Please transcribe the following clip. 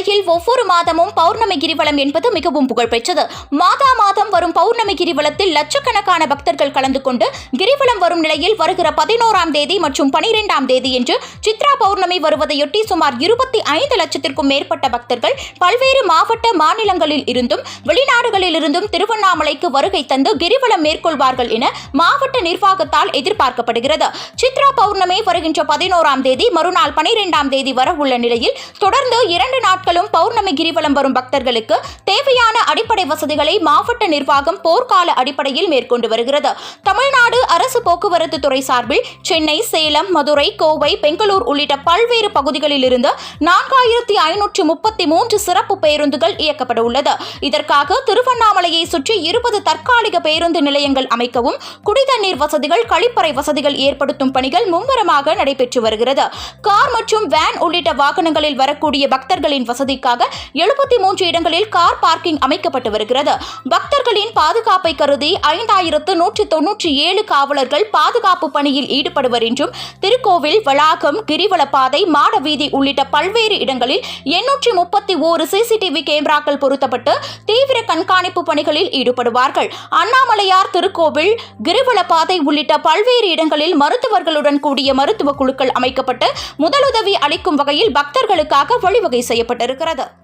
உலகில் ஒவ்வொரு மாதமும் பௌர்ணமி கிரிவலம் என்பது மிகவும் புகழ்பெற்றது. மாதா மாதம் வரும் பௌர்ணமி கிரிவலத்தில் லட்சக்கணக்கான பக்தர்கள் கலந்து கொண்டு கிரிவலம் வரும் நிலையில் வருகிற பதினோராம் தேதி மற்றும் பனிரெண்டாம் தேதி என்று சித்ரா பௌர்ணமி வருவதையொட்டி சுமார் இருபத்தி ஐந்து லட்சத்திற்கும் மேற்பட்ட பக்தர்கள் பல்வேறு மாவட்ட மாநிலங்களில் இருந்தும் வெளிநாடுகளில் இருந்தும் திருவண்ணாமலைக்கு வருகை தந்து கிரிவலம் மேற்கொள்வார்கள் என மாவட்ட நிர்வாகத்தால் எதிர்பார்க்கப்படுகிறது. சித்ரா பௌர்ணமி வருகின்ற பதினோராம் தேதி மறுநாள் பனிரெண்டாம் தேதி வர உள்ள நிலையில் தொடர்ந்து இரண்டு நாட்கள் நாட்களும் பௌர்ணமி கிரிவலம் வரும் பக்தர்களுக்கு தேவையான அடிப்படை வசதிகளை மாவட்ட நிர்வாகம் போர்க்கால அடிப்படையில் மேற்கொண்டு வருகிறது. தமிழ்நாடு அரசு போக்குவரத்து துறை சார்பில் சென்னை சேலம் மதுரை கோவை பெங்களூர் உள்ளிட்ட பல்வேறு பகுதிகளில் இருந்து நான்காயிரத்தி ஐநூற்று முப்பத்தி மூன்று சிறப்பு பேருந்துகள் இயக்கப்பட உள்ளது. இதற்காக திருவண்ணாமலையை சுற்றி இருபது தற்காலிக பேருந்து நிலையங்கள் அமைக்கவும் குடிதண்ணீர் வசதிகள் கழிப்பறை வசதிகள் ஏற்படுத்தும் பணிகள் மும்முரமாக நடைபெற்று வருகிறது. கார் மற்றும் வேன் உள்ளிட்ட வாகனங்களில் வரக்கூடிய பக்தர்களின் வசதிக்காக எழுபத்தி மூன்று இடங்களில் கார் பார்க்கிங் அமைக்கப்பட்டு வருகிறது. பக்தர்களின் பாதுகாப்பை கருதி ஐந்தாயிரத்து நூற்றி தொன்னூற்றி ஏழு காவலர்கள் பாதுகாப்பு பணியில் ஈடுபடுவர் என்றும் திருக்கோவில் வளாகம் கிரிவல பாதை மாட வீதி உள்ளிட்ட பல்வேறு இடங்களில் எண்ணூற்றி முப்பத்தி ஓரு சிசிடிவி கேமராக்கள் பொருத்தப்பட்டு தீவிர கண்காணிப்பு பணிகளில் ஈடுபடுவார்கள். அண்ணாமலையார் திருக்கோவில் கிரிவல பாதை உள்ளிட்ட பல்வேறு இடங்களில் மருத்துவர்களுடன் கூடிய மருத்துவ குழுக்கள் அமைக்கப்பட்டு முதலுதவி அளிக்கும் வகையில் பக்தர்களுக்காக வழிவகை செய்யப்பட்டிருக்கிறது. ¡Pero que!